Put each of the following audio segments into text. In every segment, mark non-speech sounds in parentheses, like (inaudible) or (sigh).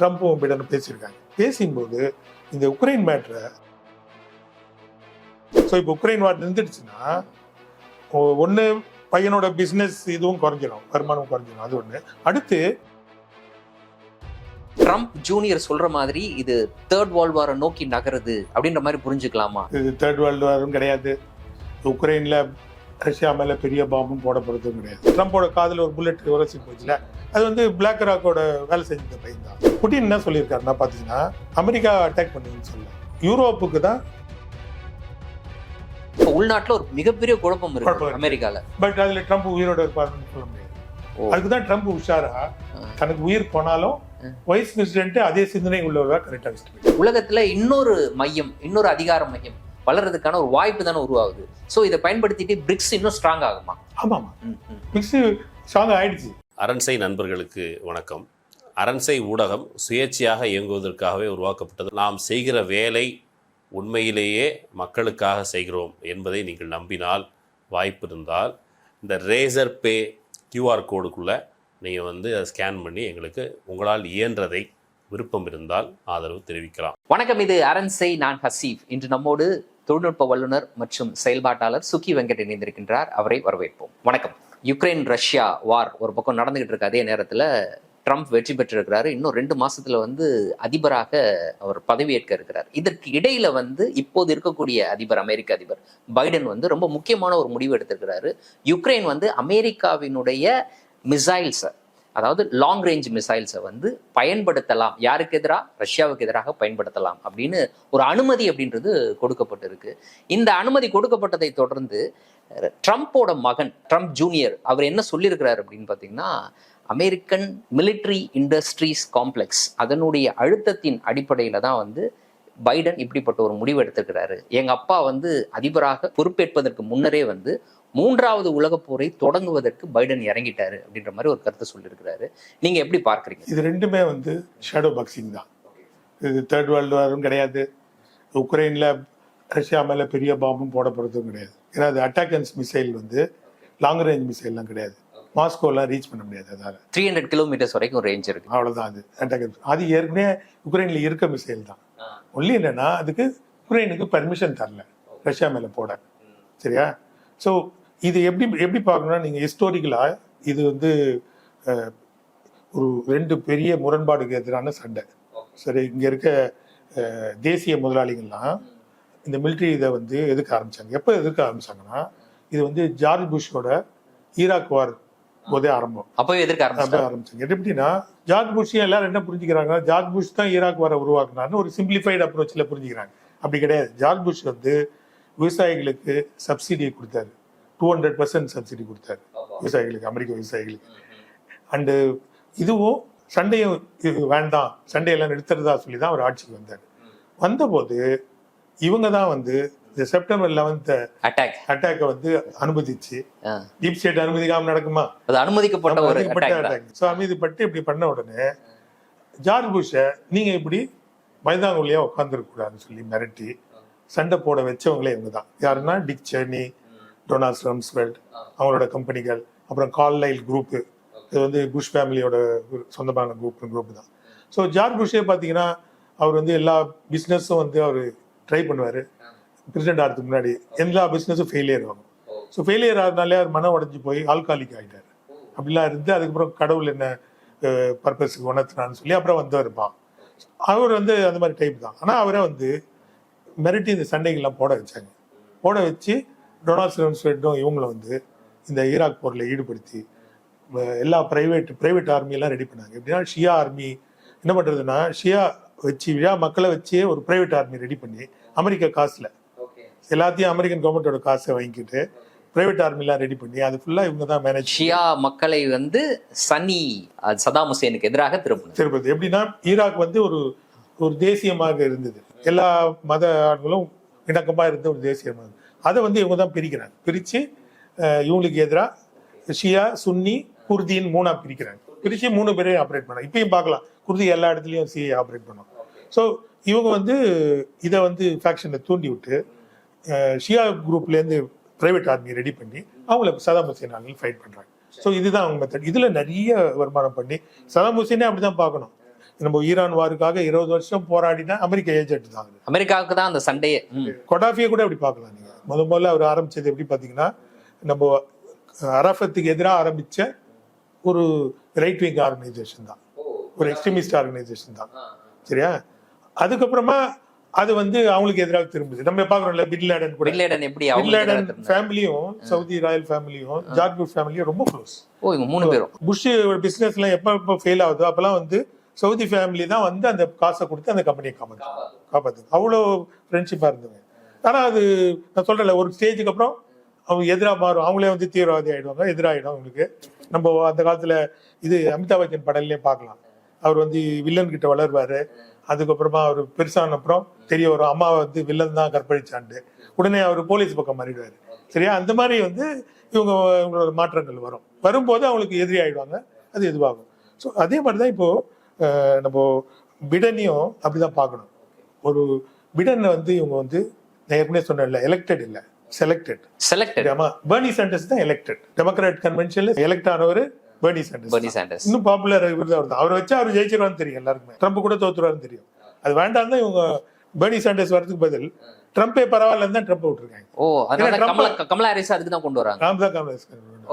ட்ரம்ப்பும் பிடனும் பேசியிருக்காங்க. பேசும்போது இந்த உக்ரைன் மேட்ரை ஸோ இப்போ உக்ரைன் வார் நின்றுடுச்சுன்னா ஒன்று பையனோட பிஸ்னஸ் இதுவும் குறைஞ்சிரும் வருமானம் குறைஞ்சிரும் அது ஒன்று அடுத்து ட்ரம்ப் ஜூனியர் சொல்ற மாதிரி இது தேர்ட் வேர்ல்ட் வாரை நோக்கி நகருது அப்படின்ற மாதிரி புரிஞ்சுக்கலாமா? இது தேர்ட் வேர்ல்டு வாரும் கிடையாது. உக்ரைனில் ரஷ்யா மேலே பெரிய பாம்பும் போட போகிறதும் கிடையாது. ட்ரம்போட காதில் ஒரு புல்லட் உரசி போச்சுல அது வந்து பிளாக் ராக்கோட வேலை செஞ்ச பையன் தான் புட்டின் என்ன சொல்லியிருக்காருன்னா பார்த்தீங்கன்னா அமெரிக்கா அட்டாக் பண்ணுதுன்னு சொல்ல யூரோப்புக்கு தான் இப்போ உள்நாட்டுல ஒரு மிகப்பெரிய குழப்பம் இருக்கு. அமெரிக்கால பட் அதில் ட்ரம்ப் உயிரோட இருப்பாருன்னு சொல்ல முடியாது. அதுக்கு தான் ட்ரம்ப் உஷாரா. தனக்கு உயிர் போனாலும். வைஸ் பிரசிடென்ட் அதே சிந்தனை உள்ளவரா கரெக்டாக வச்சுட்டு உலகத்துல இன்னொரு மையம் இன்னொரு அதிகார மையம் வளர்றதுக்கான ஒரு வாய்ப்பு தானே உருவாகுது சோ இதை பயன்படுத்திட்டு பிரிக்ஸ் இன்னும் ஸ்ட்ராங் ஆகுமா ஆமாம். மிக்ஸ் ஸ்ட்ராங் ஆயிடுச்சு அரண்சை நண்பர்களுக்கு வணக்கம் அரண்சை ஊடகம் சுயேட்சையாக இயங்குவதற்காகவே உருவாக்கப்பட்டது. நாம் செய்கிற வேலை உண்மையிலேயே மக்களுக்காக செய்கிறோம் என்பதை நீங்கள் நம்பினால் வாய்ப்பு இருந்தால் இந்த ரேசர் பே கியூஆர் கோடுக்குள்ளே நீங்கள் வந்து அதை ஸ்கேன் பண்ணி எங்களுக்கு உங்களால் இயன்றதை விருப்பம் இருந்தால் ஆதரவு தெரிவிக்கலாம். வணக்கம் இது அரண்சை நான் ஹசீப். இன்று நம்மோடு தொழில்நுட்ப வல்லுநர் மற்றும் செயல்பாட்டாளர் சுக்கி வெங்கட் இணைந்திருக்கின்றார். அவரை வரவேற்போம். வணக்கம். யுக்ரைன் ரஷ்யா வார் ஒரு பக்கம் நடந்துகிட்டு இருக்கு அதே நேரத்தில் ட்ரம்ப் வெற்றி பெற்றிருக்கிறாரு. இன்னும் ரெண்டு மாசத்துல வந்து அதிபராக அவர் பதவியேற்க இருக்கிறார். இதற்கு இடையில வந்து இப்போது இருக்கக்கூடிய அதிபர் அமெரிக்க அதிபர் பைடன் வந்து ரொம்ப முக்கியமான ஒரு முடிவு எடுத்திருக்கிறாரு. யுக்ரைன் வந்து அமெரிக்காவினுடைய மிசைல்ஸை அதாவது லாங் ரேஞ்ச் மிசைல்ஸை வந்து பயன்படுத்தலாம். யாருக்கு எதிராக ரஷ்யாவுக்கு எதிராக பயன்படுத்தலாம் அப்படின்னு ஒரு அனுமதி அப்படின்றது கொடுக்கப்பட்டிருக்கு. இந்த அனுமதி கொடுக்கப்பட்டதை தொடர்ந்து ட்ரம்ப்போட மகன் ட்ரம்ப் ஜூனியர் அவர் என்ன சொல்லியிருக்கிறார் அப்படின்னு பார்த்தீங்கன்னா அமெரிக்கன் மிலிட்ரி இண்டஸ்ட்ரீஸ் காம்ப்ளெக்ஸ் அதனுடைய அழுத்தத்தின் அடிப்படையில் தான் வந்து பைடன் இப்படிப்பட்ட ஒரு முடிவு எடுத்திருக்கிறாரு. எங்க அப்பா வந்து அதிபராக பொறுப்பேற்பதற்கு முன்னரே வந்து மூன்றாவது உலகப் போரை தொடங்குவதற்கு பைடன் இறங்கிட்டாரு அப்படின்ற மாதிரி ஒரு கருத்தை சொல்லியிருக்கிறாரு. நீங்க எப்படி பார்க்கறீங்க? இது ரெண்டுமே வந்து ஷேடோ பாக்ஸிங் தான். இது தேர்ட் வேர்ல்டு வாரும் கிடையாது. உக்ரைனில் ரஷ்யா மேலே பெரிய பாம்பும் போட போகிறதும் கிடையாது. ஏன்னா அது அட்டாக்கன்ஸ் மிசைல் வந்து லாங் ரேஞ்ச் மிசைல்லாம் கிடையாது. மாஸ்கோலாம் ரீச் பண்ண முடியாது அதால். த்ரீ ஹண்ட்ரட் கிலோமீட்டர்ஸ் வரைக்கும் ரேஞ்ச் இருக்கு. அவ்வளோதான் அது. அட்டாக்கன்ஸ் அது ஏற்கனவே உக்ரைனில் இருக்க மிசைல் தான். ஒன்லி என்னன்னா அதுக்கு உக்ரைனுக்கு பர்மிஷன் தரல. ரஷ்யா மேலே போட. சரியா? ஸோ இது எப்படி எப்படி பார்க்கணும்னா நீங்கள் ஹிஸ்டோரிக்கலாக இது வந்து ஒரு ரெண்டு பெரிய முரண்பாடுக்கு எதிரான சண்டை. சரி இங்கே இருக்க தேசிய முதலாளிகள்லாம் இந்த மிலிட்ரி இதை வந்து எதிர்க்க ஆரம்பிச்சாங்க. எப்போ எதிர்க்க ஆரம்பிச்சாங்கன்னா இது வந்து ஜார்ஜ் புஷோட ஈராக் வார் போதே ஆரம்பம். அப்பவே எதிர்க்க அப்ப ஆரம்பிச்சிட்டாரு. ஆரம்பிச்சாங்க. எப்படின்னா ஜார்ஜ் புஷ் எல்லாரும் என்ன புரிஞ்சுக்கிறாங்க ஜார்ஜ் புஷ் தான் ஈராக் வர உருவாக்குனார்னு ஒரு சிம்பிளிஃபைடு அப்ரோச்சில் புரிஞ்சுக்கிறாங்க. அப்படி கிடையாது. ஜார்ஜ் புஷ் வந்து விவசாயிகளுக்கு சப்சிடியை கொடுத்தாரு. டூ ஹண்ட்ரட் பர்சன்ட் சப்சிடி கொடுத்தாரு. விவசாயிகளுக்கு அமெரிக்க விவசாயிகளுக்கு. அண்டு இதுவும் சண்டையும் இது வேண்டாம் சண்டையெல்லாம் நிறுத்துறதா சொல்லி தான் அவர் ஆட்சிக்கு வந்தார். வந்தபோது இவங்க தான் வந்து இந்த செப்டம்பர் லெவன்த் அட்டாக் அட்டாக்கை வந்து அனுமதிச்சு டீப் ஸ்டேட் அனுமதிக்காம நடக்குமா? அது அனுமதிக்கப்பட்ட ஒரு அட்டாக் ஸோ அமைதிப்பட்டு இப்படி பண்ண உடனே ஜார்ஜ் புஷை நீங்க இப்படி மைதாங்குள்ளேயே உட்காந்துருக்கூடாதுன்னு சொல்லி மிரட்டி சண்டை போட வச்சவங்களே இவங்க தான் யாருன்னா டிக் செர்னி டொனால்ட் ரம்ஸ்வெல்ட் அவங்களோட கம்பெனிகள் அப்புறம் கால்லைல் குரூப்பு. இது வந்து புஷ் ஃபேமிலியோட சொந்தமான குரூப் குரூப் தான். ஸோ ஜார்ஜ் புஷ்ஷே பார்த்தீங்கன்னா அவர் வந்து எல்லா பிஸ்னஸும் வந்து அவர் ட்ரை பண்ணுவார். பிரசிடென்ட் ஆகிறதுக்கு முன்னாடி எல்லா பிஸ்னஸும் ஃபெயிலியர் ஆகும். ஸோ ஃபெயிலியர் ஆகிறதுனாலே அவர் மனம் உடஞ்சி போய் ஆல்காலிக் ஆகிட்டார் அப்படிலாம் இருந்து அதுக்கப்புறம் கடவுள் என்ன பர்பஸுக்கு உணர்த்தினான்னு சொல்லி அப்புறம் வந்து இருப்பான் அவர் வந்து அந்த மாதிரி டைப் தான். ஆனால் அவரை வந்து மிரட்டி இந்த சண்டைகள்லாம் போட வச்சாங்க. போட வச்சு டொனால்ட் ரம்ஸ்வெல்டும் இவங்கள வந்து இந்த ஈராக் போரில் ஈடுபடுத்தி எல்லா ப்ரைவேட் ப்ரைவேட் ஆர்மியெல்லாம் ரெடி பண்ணாங்க. எப்படின்னா ஷியா ஆர்மி என்ன பண்ணுறதுன்னா ஷியா வச்சு ஷியா மக்களை வச்சே ஒரு ப்ரைவேட் ஆர்மி ரெடி பண்ணி அமெரிக்க காசில் எல்லாத்தையும் அமெரிக்கன் கவர்மெண்ட்டோட காசை வாங்கிக்கிட்டு ப்ரைவேட் ஆர்மிலாம் ரெடி பண்ணி அது ஃபுல்லாக இவங்க தான் மேனேஜ் ஷியா மக்களை வந்து சனி சதாம் ஹுசேனுக்கு எதிராக திருப்பினார் திருப்பது எப்படின்னா ஈராக் வந்து ஒரு ஒரு தேசியமாக இருந்தது. எல்லா மத ஆண்களும் இணக்கமாக இருந்த ஒரு தேசியமாக அதை வந்து இவங்க தான் பிரிக்கிறாங்க. பிரித்து இவங்களுக்கு எதிராக ஷியா சுன்னி குர்தின்னு மூணா பிரிக்கிறாங்க. பிரித்து மூணு பேரையும் ஆப்ரேட் பண்ணாங்க இப்பயும் பார்க்கலாம். குர்தி எல்லா இடத்துலையும் சிஏ ஆப்ரேட் பண்ணோம். ஸோ இவங்க வந்து இதை வந்து ஃபேக்ஷனை தூண்டி விட்டு ஷியா குரூப்லேருந்து பிரைவேட் ஆர்மி ரெடி பண்ணி அவங்கள சதாம் ஹுசேன் ஆளுங்க ஃபைட் பண்ணுறாங்க ஸோ இதுதான் அவங்க மெத்தட் இதில் நிறைய வருமானம் பண்ணி சதாம் ஹுசேனே அப்படி தான் பார்க்கணும். நம்ம ஈரான் வாருக்காக இருபது வருஷம் போராடினா அமெரிக்க ஏஜென்ட் தான். அமெரிக்காவுக்கு தான் அந்த சண்டையே. கொடாஃபியை கூட அப்படி பார்க்கலாம் நீங்க. முத முதல்ல அவர் ஆரம்பிச்சது எப்படி பாத்தீங்கன்னா நம்ம அரஃபத்துக்கு எதிராக ஆரம்பிச்ச ஒரு ரைட் விங் ஆர்கனைசேஷன் தான் ஒரு எக்ஸ்ட்ரீமிஸ்ட் ஆர்கனைசேஷன் தான். சரியா? அதுக்கப்புறமா அது வந்து அவங்களுக்கு எதிராக திரும்புது நம்ம பாக்குறோம்ல பின் லேடன் கூட. பின் லேடன் எப்படி பின் அவங்க லேடன் எதிராக இருந்தாங்க? ஃபேமிலியும் சவுதி ராயல் ஃபேமிலியும் ஜார்ஜ் புஷ் ஃபேமிலியும் ரொம்ப க்ளோஸ் ஓ இவங்க மூணு பேரும். புஷ் பிசினஸ்ல எப்ப எப்ப ஃபெயில் ஆகுதோ அப்பெல்லாம் வந்து சவுதி ஃபேமிலி தான் வந்து அந்த காசை கொடுத்து அந்த கம்பெனியை காப்பாத்து காப்பாத்து. அவ்வளோ ஃப்ரெண்ட்ஷிப்பா இருந்தவங்க. ஆனால் அது நான் சொல்றேன்ல ஒரு ஸ்டேஜுக்கு அப்புறம் அவங்க எதிராக மாறும். அவங்களே வந்து தீவிரவாதி ஆகிடுவாங்க எதிராகிடும் அவங்களுக்கு. நம்ம அந்த காலத்தில் இது அமிதாப் பச்சன் படம்லயே பார்க்கலாம். அவர் வந்து வில்லன் கிட்ட வளருவார். அதுக்கப்புறமா அவர் பெருசான அப்புறம் தெரிய வரும் அம்மா வந்து வில்லன் தான் கற்பழிச்சாண்டு உடனே அவர் போலீஸ் பக்கம் மாறிடுவாரு. சரியா? அந்த மாதிரி வந்து இவங்க இவங்களோட மாற்றங்கள் வரும். வரும்போது அவங்களுக்கு எதிரி ஆயிடுவாங்க அது இதுவாகும் ஸோ அதே மாதிரி தான் இப்போது நம்ம பிடனையும் அப்படிதான் பார்க்கணும். ஒரு பிடனை வந்து இவங்க வந்து நான் ஏற்கனவே சொன்னேன்ல எலெக்டட் இல்லை செலக்டட் செலக்டட் ஆமா பெர்னி சாண்டர்ஸ் தான் எலெக்டட் டெமோக்ராட் கன்வென்ஷன்ல எலெக்ட் ஆனவர் பெர்னி சாண்டர்ஸ் பர்னி சாண்டர்ஸ் இன்னும் பாப்புலர் இவர் தான். அவர் வச்சு அவர் ஜெயிச்சிருவான்னு தெரியும் எல்லாருக்குமே. ட்ரம்ப் கூட தோத்துருவாருன்னு தெரியும். அது வேண்டாம் தான் இவங்க பெர்னி சாண்டர்ஸ் வரதுக்கு பதில் ட்ரம்ப்பே பரவாயில்லன்னு தான் ட்ரம்ப் விட்டுருக்காங்க. ஓ அதனால கமலா கமலா ஹாரிஸ் அதுக்கு தான் கொண்டு வராங்க. ராம் தான் காங்கிரஸ்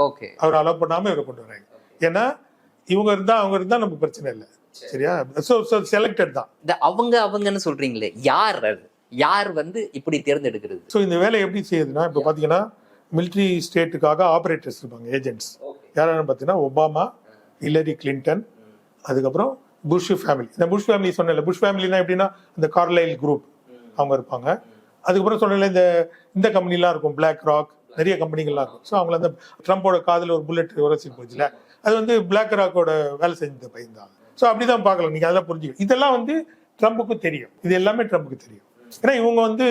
ஓகே அவர் அலோவ் பண்ணாம இவரை கொண்டு வராங்க. ஏன்னா இவங்க இருந்தா அவங்க இருந்தா நமக்கு பிரச்சனை இல்லை. சரியா? ஸோ செலக்டட் தான். அவங்க அவங்கன்னு சொல்றீங்களே யார் அது? யார் வந்து இப்படி தேர்ந்தெடுக்கிறது? ஸோ இந்த வேலை எப்படி செய்யுதுன்னா இப்போ பார்த்தீங்கன்னா மிலிட்ரி ஸ்டேட்டுக்காக ஆப்ரேட்டர்ஸ் இருப்பாங்க ஏஜென்ட்ஸ் யாரான்னு பார்த்தீங்கன்னா ஒபாமா ஹில்லரி கிளின்டன் அதுக்கப்புறம் புஷ் ஃபேமிலி. இந்த புஷ் ஃபேமிலி சொன்னல புஷ் ஃபேமிலினா எப்படின்னா இந்த கார்லைல் குரூப் அவங்க இருப்பாங்க. அதுக்கப்புறம் சொன்னல இந்த இந்த கம்பெனிலாம் இருக்கும் பிளாக் ராக் நிறைய கம்பெனிகள்லாம் இருக்கும். ஸோ அவங்கள அந்த ட்ரம்போட காதில் ஒரு புல்லட் உரசி போச்சுல அது வந்து பிளாக் ராக்கோட வேலை செஞ்ச பையன் தான் ஸோ அப்படிதான் பார்க்கலாம் நீங்க அதெல்லாம் புரிஞ்சுக்கணும். இதெல்லாம் வந்து ட்ரம்புக்கு தெரியும். இது எல்லாமே ட்ரம்புக்கு தெரியும். ஏன்னா இவங்க வந்து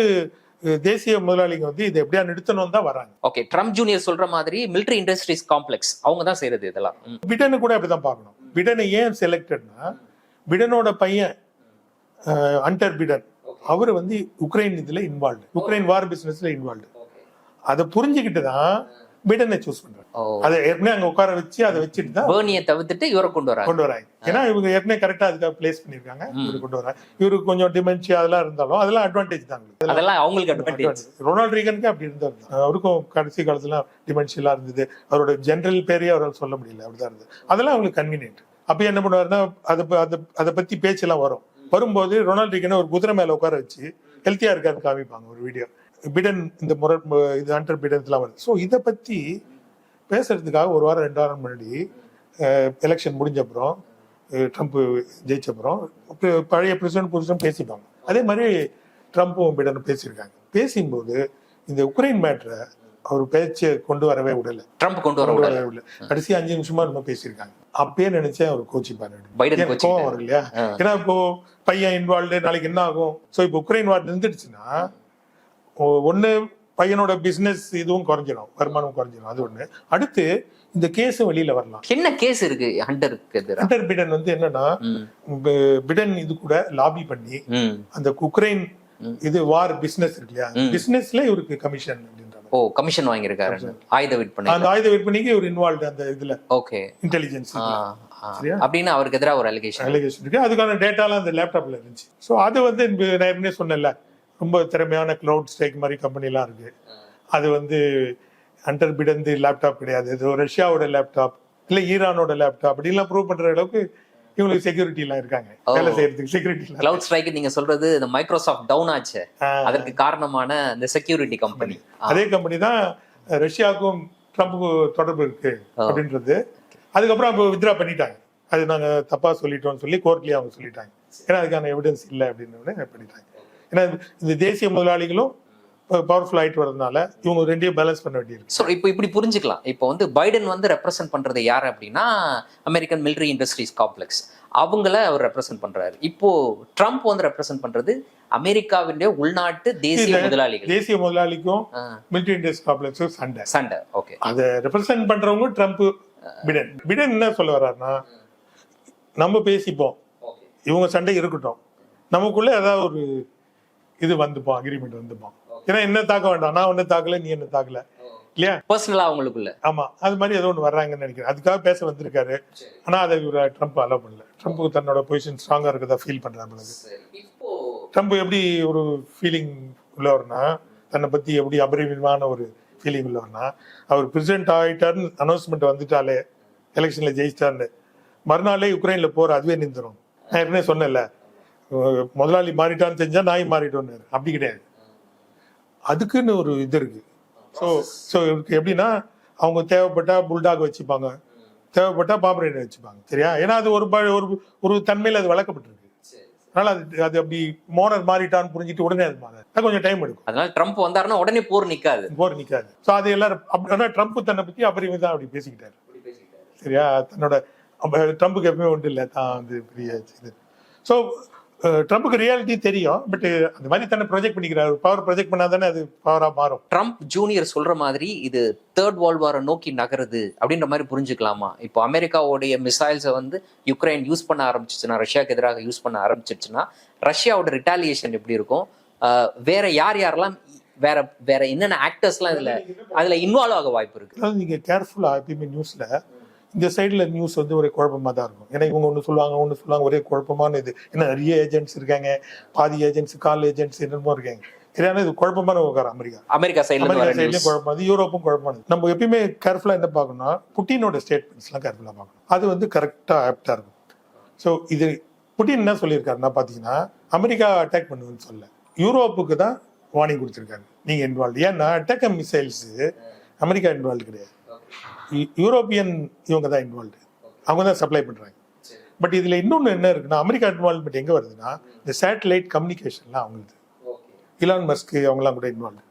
தேசிய முதலாளிங்க வந்து இதை எப்படியா நிறுத்தணும் தான் வராங்க. ஓகே ட்ரம்ப் ஜூனியர் சொல்ற மாதிரி மிலிட்டரி இண்டஸ்ட்ரீஸ் காம்ப்ளெக்ஸ் அவங்க தான் செய்யறது இதெல்லாம். பிடனு கூட அப்படிதான் பார்க்கணும். பிடனை ஏன் செலக்டட்னா பிடனோட பையன் அண்டர் பிடன் அவர் வந்து உக்ரைன் இதுல இன்வால்வ்டு உக்ரைன் வார் பிசினஸ்ல இன்வால்வ்டு அதை புரிஞ்சுக்கிட்டு தான் பிடனை சூஸ் பண்றாங்க அதை ஏற்கனவே அங்க உட்கார வச்சு அதை வச்சுட்டு தான் பேர்னியை தவிர்த்துட்டு இவரை கொண்டு வராங்க கொண்டு வராங்க ஏன்னா இவங்க ஏற்கனவே கரெக்டா அதுக்காக பிளேஸ் பண்ணிருக்காங்க இவரு கொண்டு வராங்க இவருக்கு கொஞ்சம் டிமென்ஷியா அதெல்லாம் இருந்தாலும் அதெல்லாம் அட்வான்டேஜ் தான். அதெல்லாம் அவங்களுக்கு அட்வான்டேஜ் ரொனால்ட் ரீகனுக்கு அப்படி இருந்தார். அவருக்கும் கடைசி காலத்துல டிமென்ஷியலா இருந்தது. அவரோட ஜெனரல் பேரையே அவரால் சொல்ல முடியல. அப்படிதான் இருந்தது. அதெல்லாம் அவங்களுக்கு கன்வீனியன்ட் அப்ப என்ன பண்ணுவாருன்னா அதை அதை அதை பத்தி பேச்செல்லாம் வரும். வரும்போது ரொனால்ட் ரீகனை ஒரு குதிரை மேல உட்கார வச்சு ஹெல்த்தியா இருக்காருன்னு காமிப்பாங்க ஒரு வீடியோ பிடன் இந்த முறை இது அண்டர் பிடன்ஸ்லாம் வருது. ஸோ இதை பத்தி பேசுறதுக்காக ஒரு வாரம் ரெண்டு வாரம் முன்னாடி எலெக்ஷன் முடிஞ்ச அப்புறம் ட்ரம்ப் ஜெயிச்ச அப்புறம் பழைய பிரசிடன்ட் புதுசும் பேசிப்பாங்க அதே மாதிரி ட்ரம்ப்பும் பிடனும் பேசியிருக்காங்க. பேசும்போது இந்த உக்ரைன் மேட்ரை அவர் பேச்சை கொண்டு வரவே விடல. ட்ரம்ப் கொண்டு வர விடல. கடைசி அஞ்சு நிமிஷமா நம்ம பேசியிருக்காங்க. அப்பயே நினைச்சேன் அவர் கோச்சிப்பாரு பைடன். கோவம் வரும் இல்லையா. ஏன்னா இப்போ பையன் இன்வால்வ்டு நாளைக்கு என்ன ஆகும்? சோ இப்போ உக்ரைன் வார் நின்றுடுச்சுன்னா ஒ- ஒண்ணு பையனோட பிசினஸ் இதுவும் குறைஞ்சிரும் வருமானம் குறைஞ்சிரும் அது ஒண்ணு. அடுத்து இந்த கேஸும் வெளியில வரலாம். என்ன கேஸ் இருக்கு? ஹண்டருக்கு ஹண்டர் பிடன் வந்து என்னன்னா பிடன் இது கூட லாபி பண்ணி அந்த உக்ரைன். இது வார் பிசினஸ் இருக்கு இல்லையா. பிசினஸ்ல இவருக்கு கமிஷன் ஓ கமிஷன் வாங்கியிருக்காரு. ஆயுத விற்பனை அந்த ஆயுத விற்பனைக்கு இவர் இன்வால்வ்டு அந்த இதுல. ஓகே இன்டெலிஜென்ஸ் அப்படின்னு அவருக்கு எதிராக ஒரு அலிகேஷன் அலிகேஷன் இருக்கு. அதுக்கான டேட்டாலாம் அந்த லேப்டாப்ல இருந்துச்சு. ஸோ அது வந்து நான் ஏற்கனவே சொன்னேன்ல. ரொம்ப திறமையான கிளவுட் ஸ்டேக் மாதிரி கம்பெனிலாம் இருக்கு. அது வந்து அண்டர் பிடந்து லேப்டாப் கிடையாது. இது ரஷ்யாவோட லேப்டாப் இல்ல ஈரானோட லேப்டாப் அப்படிலாம் ப்ரூவ் பண்ற அளவுக்கு இவங்களுக்கு செக்யூரிட்டி எல்லாம் இருக்காங்க. வேலை செய்யறதுக்கு செக்யூரிட்டி கிளவுட் ஸ்ட்ரைக் நீங்க சொல்றது இந்த மைக்ரோசாஃப்ட் டவுன் ஆச்சு. அதற்கு காரணமான இந்த செக்யூரிட்டி கம்பெனி அதே கம்பெனி தான் ரஷ்யாவுக்கும் ட்ரம்ப்புக்கும் தொடர்பு இருக்கு அப்படின்றது. அதுக்கப்புறம் இப்போ வித்ரா பண்ணிட்டாங்க. அது நாங்க தப்பா சொல்லிட்டோம்னு சொல்லி கோர்ட்லயே அவங்க சொல்லிட்டாங்க. ஏன்னா அதுக்கான எவிடன்ஸ் இல்லை அப்படின்னு பண்ணிட்டாங்க. ஏன்னா இந்த தேசிய முதலாளிகளும் பவர்ஃபுல் ஆயிட்டு வரதுனால இவங்க ரெண்டையும் பேலன்ஸ் பண்ண வேண்டியிருக்கு. ஸோ இப்போ இப்படி புரிஞ்சுக்கலாம். இப்போ வந்து பைடன் வந்து ரெப்ரசென்ட் பண்றது யார் அப்படின்னா அமெரிக்கன் மிலிட்டரி இண்டஸ்ட்ரீஸ் காம்ப்ளெக்ஸ் அவங்கள அவர் ரெப்ரசென்ட் பண்றாரு. இப்போ ட்ரம்ப் வந்து ரெப்ரசென்ட் பண்றது அமெரிக்காவினுடைய உள்நாட்டு தேசிய. முதலாளிகள். தேசிய முதலாளிக்கும் ஆ, மிலிட்டரி இண்டஸ்ட் காம்ப்ளெக்ஸும் சண்டை. சண்டை ஓகே அதை ரெப்ரசன்ட் பண்றவங்க ட்ரம்ப் பிடன் பிடன் என்ன சொல்ல வர்றாருன்னா நம்ம பேசிப்போம். இவங்க சண்டை இருக்கட்டும். நமக்குள்ள ஏதாவது ஒரு இது வந்துப்போம் அக்ரிமெண்ட் வந்துப்போம் ஏன்னா என்ன தாக்க வேண்டாம். நான் ஒன்னும் தாக்கல நீ என்ன தாக்கல. இல்லையா? பர்சனலா அவங்களுக்குள்ள. ஆமா. அது மாதிரி ஏதோ ஒன்று வர்றாங்கன்னு நினைக்கிறேன். அதுக்காக பேச வந்திருக்காரு. ஆனா அதை இவர் ட்ரம்ப் அலோவ் பண்ணல. ட்ரம்ப் தன்னோட பொசிஷன் ஸ்ட்ராங்கா இருக்கதா ஃபீல் பண்றாரு இப்போ ட்ரம்ப் எப்படி ஒரு ஃபீலிங் உள்ளவர்னா தன்னை பத்தி எப்படி அபரிமிதமான ஒரு ஃபீலிங் உள்ளவர்னா அவர் பிரசிடென்ட் ஆயிட்டாருன்னு அனௌன்ஸ்மெண்ட் வந்துட்டாலே எலெக்ஷன்ல ஜெயிச்சிட்டாருன்னு மறுநாளே யுக்ரைன்ல போற அதுவே நின்றுரும் நான் ஏற்கனவே சொன்னேன்ல முதலாளி மாறிட்டான்னு தெரிஞ்சா நாய் மாறிட்டோன்னு அப்படி கிடையாது. அதுக்குன்னு ஒரு இது இருக்கு. ஸோ ஸோ எப்படின்னா அவங்க தேவைப்பட்டா புல்டாக் வச்சுப்பாங்க. தேவைப்பட்டா பாம்பரேட் வச்சுப்பாங்க. சரியா? ஏன்னா அது ஒரு ஒரு ஒரு தன்மையில் அது வளர்க்கப்பட்டிருக்கு. அதனால அது அது அப்படி மோனர் மாறிட்டான்னு புரிஞ்சுட்டு உடனே அது மாறாது. கொஞ்சம் டைம் எடுக்கும். அதனால ட்ரம்ப் வந்தாருன்னா உடனே போர் நிக்காது. போர் நிக்காது. ஸோ அது எல்லாரும் அப்ப- ஆனா ட்ரம்ப் தன்னை பத்தி அபரிமிதம் அப்படி பேசிக்கிட்டாரு. சரியா? தன்னோட ட்ரம்ப்புக்கு எப்பவுமே ஒன்று இல்லை. தான் வந்து பெரிய இது. ஸோ ட்ரம்ப்புக்கு ரியாலிட்டி தெரியும் பட் அந்த மாதிரி தன்னை ப்ரொஜெக்ட் பண்ணிக்கிறாரு. பவர் ப்ரொஜெக்ட் பண்ணாதானே அது பவரா மாறும். ட்ரம்ப் ஜூனியர் சொல்ற மாதிரி இது தேர்ட் வேர்ல்ட் வாரை நோக்கி நகருது அப்படின்ற மாதிரி புரிஞ்சுக்கலாமா? இப்போ அமெரிக்காவுடைய மிசைல்ஸை வந்து யுக்ரைன் யூஸ் பண்ண ஆரம்பிச்சிச்சுன்னா ரஷ்யாவுக்கு எதிராக யூஸ் பண்ண ஆரம்பிச்சிருச்சுன்னா ரஷ்யாவோட ரிட்டாலியேஷன் எப்படி இருக்கும்? வேற யார் யாரெல்லாம் வேற வேற என்னென்ன ஆக்டர்ஸ்லாம் இதுல அதுல இன்வால்வ் ஆக வாய்ப்பு இருக்கு? அதாவது நீங்க கேர்ஃபுல்லா எப்பயுமே நியூஸ்ல இந்த சைடுல நியூஸ் வந்து ஒரே குழப்பமா தான் இருக்கும். ஏன்னா இவங்க ஒன்று சொல்லுவாங்க ஒன்று சொல்லுவாங்க ஒரே குழப்பமான இது. ஏன்னா நிறைய ஏஜென்ட்ஸ் இருக்காங்க. பாதி ஏஜென்ட்ஸ் கால் ஏஜென்ட்ஸ் என்னமோ இருக்காங்க. சரியான இது குழப்பமான உட்கார அமெரிக்கா. அமெரிக்கா சைட்ல அமெரிக்கா சைட்லயும் குழப்பமானது யூரோப்பும் குழப்பமானது நம்ம எப்பயுமே கேர்ஃபுல்லா என்ன பார்க்கணும்னா புட்டினோட ஸ்டேட்மெண்ட்ஸ்லாம் கேர்ஃபுல்லா பார்க்கணும். அது வந்து கரெக்டா ஆப்டா இருக்கும். ஸோ இது புட்டின் என்ன சொல்லியிருக்காருன்னா பார்த்தீங்கன்னா அமெரிக்கா அட்டாக் பண்ணுதுன்னு சொல்ல யூரோப்புக்கு தான் வார்னிங் கொடுத்துருக்காரு. நீங்க இன்வால்வ் ஏன்னா அட்டாக் மிசைல்ஸ் அமெரிக்கா இன்வால்வ் கிடையாது. யூரோப்பியன் இவங்க தான் இன்வால்வ்டு அவங்க தான் சப்ளை பண்றாங்க. பட் இதுல இன்னொன்னு என்ன இருக்குன்னா அமெரிக்கா இன்வால்வ்மெண்ட் எங்க வருதுன்னா இந்த சேட்டலைட் கம்யூனிகேஷன்லாம் அவங்களுக்கு. இலான் மஸ்க் அவங்கலாம் கூட இன்வால்வ்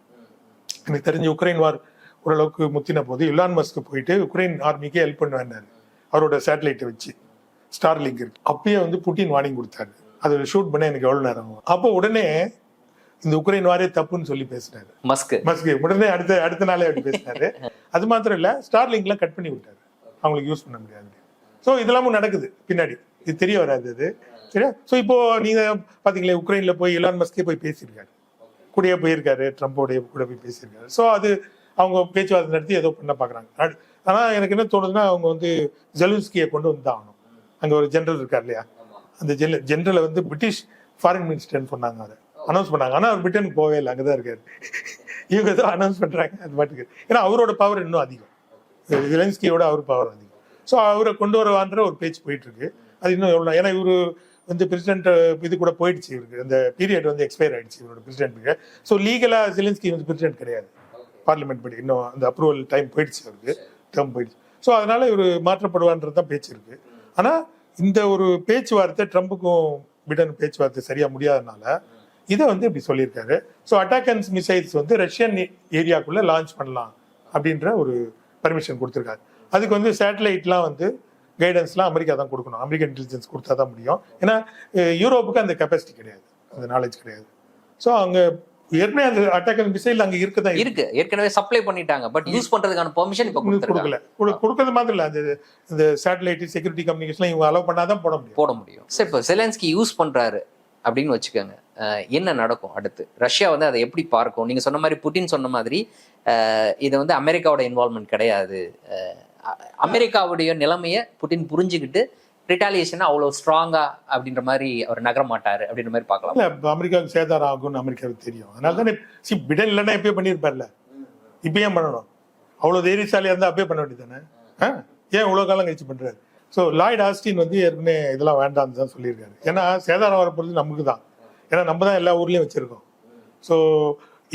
எனக்கு தெரிஞ்ச உக்ரைன் வார் ஓரளவுக்கு முத்தின போது இலான் மஸ்க் போயிட்டு உக்ரைன் ஆர்மிக்கு ஹெல்ப் பண்ணுவேன்னாரு அவரோட சேட்டலைட்டை வச்சு. ஸ்டார் லிங்க் இருக்கு. அப்பயே வந்து புட்டின் வார்னிங் கொடுத்தாரு. அதை ஷூட் பண்ண எனக்கு எவ்வளவு நேரம் ஆகும்? அப்போ உடனே இந்த உக்ரைன் வாரே தப்புன்னு சொல்லி பேசினாரு. மஸ்க் மஸ்க் உடனே அடுத்த அடுத்த நாளே அப்படி பேசினாரு. (laughs) அது மாத்திரம் இல்ல ஸ்டார் லிங்க்லாம் கட் பண்ணி விட்டாரு. அவங்களுக்கு யூஸ் பண்ண முடியாது. ஸோ இதெல்லாமும் நடக்குது பின்னாடி. இது தெரிய வராது அது. சரியா? ஸோ இப்போ நீங்க பாத்தீங்களே உக்ரைன்ல போய் இலான் மஸ்கே போய் பேசியிருக்காரு. கூடயே போயிருக்காரு ட்ரம்போடைய கூட போய் பேசியிருக்காரு. ஸோ அது அவங்க பேச்சுவார்த்தை நடத்தி ஏதோ பண்ண பாக்குறாங்க. ஆனா எனக்கு என்ன தோணுதுன்னா அவங்க வந்து ஜெலுன்ஸ்கியை கொண்டு வந்து ஆகணும். அங்க ஒரு ஜெனரல் இருக்கார் இல்லையா? அந்த ஜென ஜெனரலை வந்து பிரிட்டிஷ் ஃபாரின் மினிஸ்டர்னு சொன்னாங்க அதை அனௌன்ஸ் பண்ணாங்க. ஆனால் அவர் பிரிட்டன் போகவே இல்லை. அங்கே தான் இருக்காரு. இவங்க ஏதோ அனௌன்ஸ் பண்ணுறாங்க அது பாட்டுக்கு. ஏன்னா அவரோட பவர் இன்னும் அதிகம். ஜெலன்ஸ்கியோட அவர் பவர் அதிகம். ஸோ அவரை கொண்டு வரவான்ற ஒரு பேச்சு போயிட்டுருக்கு. அது இன்னும் எவ்வளோ ஏன்னா இவரு வந்து பிரசிடென்ட் இது கூட போயிடுச்சு இவருக்கு. அந்த பீரியட் வந்து எக்ஸ்பயர் ஆயிடுச்சு இவரோட பிரசிடென்ட்டுக்கு ஸோ லீகலாக ஜெலன்ஸ்கி வந்து பிரசிடென்ட் கிடையாது. பார்லிமெண்ட் படி. இன்னும் அந்த அப்ரூவல் டைம் போயிடுச்சு அவருக்கு டேர்ம் போயிடுச்சு. ஸோ அதனால இவர் மாற்றப்படுவான்றது தான் பேச்சு இருக்கு. ஆனால் இந்த ஒரு பேச்சுவார்த்தை ட்ரம்புக்கும் பிடன் பேச்சுவார்த்தை சரியாக முடியாதனால இதை வந்து இப்படி சொல்லியிருக்காரு. ஸோ அட்டாக்கன்ஸ் மிசைல்ஸ் வந்து ரஷ்யன் ஏரியாக்குள்ள லான்ச் பண்ணலாம் அப்படின்ற ஒரு பர்மிஷன் கொடுத்துருக்காரு. அதுக்கு வந்து சேட்டலைட்லாம் வந்து கைடன்ஸ்லாம் அமெரிக்கா தான் கொடுக்கணும். அமெரிக்கன் இன்டெலிஜென்ஸ் கொடுத்தா தான் முடியும். ஏன்னா யூரோப்புக்கு அந்த கெப்பாசிட்டி கிடையாது. அந்த நாலேஜ் கிடையாது. ஸோ அங்க ஏற்கனவே அந்த அட்டாக்கன் மிசைல் அங்க இருக்கதான் இருக்கு. ஏற்கனவே சப்ளை பண்ணிட்டாங்க. பட் யூஸ் பண்றதுக்கான பெர்மிஷன் இப்ப கொடுக்கல. கொடு- கொடுக்கறது மாதிரி இல்ல. அந்த இந்த சேட்டலைட் செக்யூரிட்டி கம்யூனிகேஷன் இவங்க அலோவ் பண்ணாதான் போட முடியும். போட முடியும். சரி இப்போ செலன்ஸ்கி யூஸ் பண்றாரு அப்படின்னு வச்சுக்கோங்க. என்ன நடக்கும் அடுத்து? ரஷ்யா வந்து அதை எப்படி பார்க்கும்? நீங்கள் சொன்ன மாதிரி புட்டின் சொன்ன மாதிரி இதை இது வந்து அமெரிக்காவோட இன்வால்மெண்ட் கிடையாது. அமெரிக்காவுடைய நிலைமையை புட்டின் புரிஞ்சுக்கிட்டு ரிட்டாலியேஷன் அவ்வளோ ஸ்ட்ராங்கா அப்படின்ற மாதிரி அவர் நகர மாட்டாரு அப்படின்ற மாதிரி பார்க்கலாம். இல்லை அமெரிக்காவுக்கு சேதாரம் ஆகும்னு அமெரிக்காவுக்கு தெரியும். அதனால தானே சி பிடன் இல்லைன்னா எப்பயே பண்ணியிருப்பார்ல? இப்ப ஏன் பண்ணணும்? அவ்வளோ தைரியசாலியாக இருந்தால் அப்பயே பண்ண வேண்டியதானே தானே ஏன் இவ்வளோ காலம் கழிச்சு பண்ணுறாரு ஸோ லாய்ட் ஆஸ்டின் வந்து ஏற்கனவே இதெல்லாம் வேண்டாம்னு தான் சொல்லியிருக்காரு. ஏன்னா சேதாரம் வரப்போறது நமக்கு தான். ஏன்னா நம்ம தான் எல்லா ஊர்லயும் வச்சிருக்கோம். ஸோ